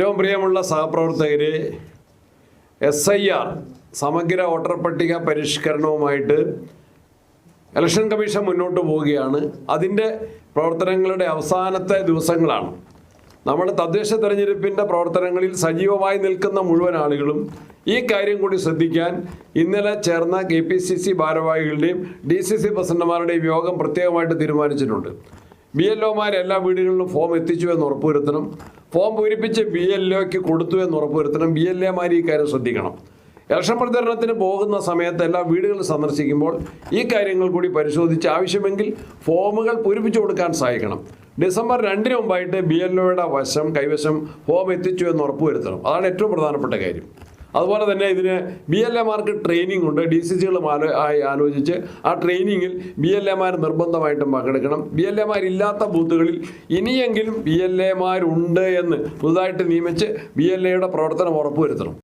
ഏറ്റവും പ്രിയമുള്ള സഹപ്രവർത്തകരെ എസ് ഐ ആർ സമഗ്ര വോട്ടർ പട്ടിക പരിഷ്കരണവുമായിട്ട് ഇലക്ഷൻ കമ്മീഷൻ മുന്നോട്ട് പോവുകയാണ്. അതിന്റെ പ്രവർത്തനങ്ങളുടെ അവസാനത്തെ ദിവസങ്ങളാണ്. നമ്മൾ തദ്ദേശ തെരഞ്ഞെടുപ്പിന്റെ പ്രവർത്തനങ്ങളിൽ സജീവമായി നിൽക്കുന്ന മുഴുവൻ ആളുകളും ഈ കാര്യം കൂടി ശ്രദ്ധിക്കാൻ ഇന്നലെ ചേർന്ന കെ പി സി സി ഭാരവാഹികളുടെയും ഡി സി സി പ്രസിഡന്റുമാരുടെയും യോഗം പ്രത്യേകമായിട്ട് തീരുമാനിച്ചിട്ടുണ്ട്. ബി എൽ ഒമാർ എല്ലാ വീടുകളിലും ഫോം എത്തിച്ചു എന്ന് ഉറപ്പുവരുത്തണം. ഫോം പൂരിപ്പിച്ച് ബി എൽ ഒക്ക് കൊടുത്തു എന്ന് ഉറപ്പുവരുത്തണം. ബി എൽ എമാർ ഈ കാര്യം ശ്രദ്ധിക്കണം. ഇലക്ഷൻ പ്രചരണത്തിന് പോകുന്ന സമയത്ത് എല്ലാ വീടുകൾ സന്ദർശിക്കുമ്പോൾ ഈ കാര്യങ്ങൾ കൂടി പരിശോധിച്ച് ആവശ്യമെങ്കിൽ ഫോമുകൾ പൂരിപ്പിച്ചു കൊടുക്കാൻ സഹായിക്കണം. ഡിസംബർ രണ്ടിന് മുമ്പായിട്ട് ബി എൽ ഒയുടെ വശം കൈവശം ഫോം എത്തിച്ചു എന്ന് ഉറപ്പുവരുത്തണം. അതാണ് ഏറ്റവും പ്രധാനപ്പെട്ട കാര്യം. അതുപോലെ തന്നെ ഇതിന് ബി എൽ എമാർക്ക് ട്രെയിനിങ് ഉണ്ട്. ഡി സി സികളും ആയി ആലോചിച്ച് ആ ട്രെയിനിങ്ങിൽ ബി എൽ എമാർ നിർബന്ധമായിട്ടും പങ്കെടുക്കണം. ബി എൽ എമാരില്ലാത്ത ബൂത്തുകളിൽ ഇനിയെങ്കിലും ബി എൽ എമാരുണ്ട് എന്ന് പുതുതായിട്ട് നിയമിച്ച് ബി എൽ എയുടെ പ്രവർത്തനം ഉറപ്പുവരുത്തണം.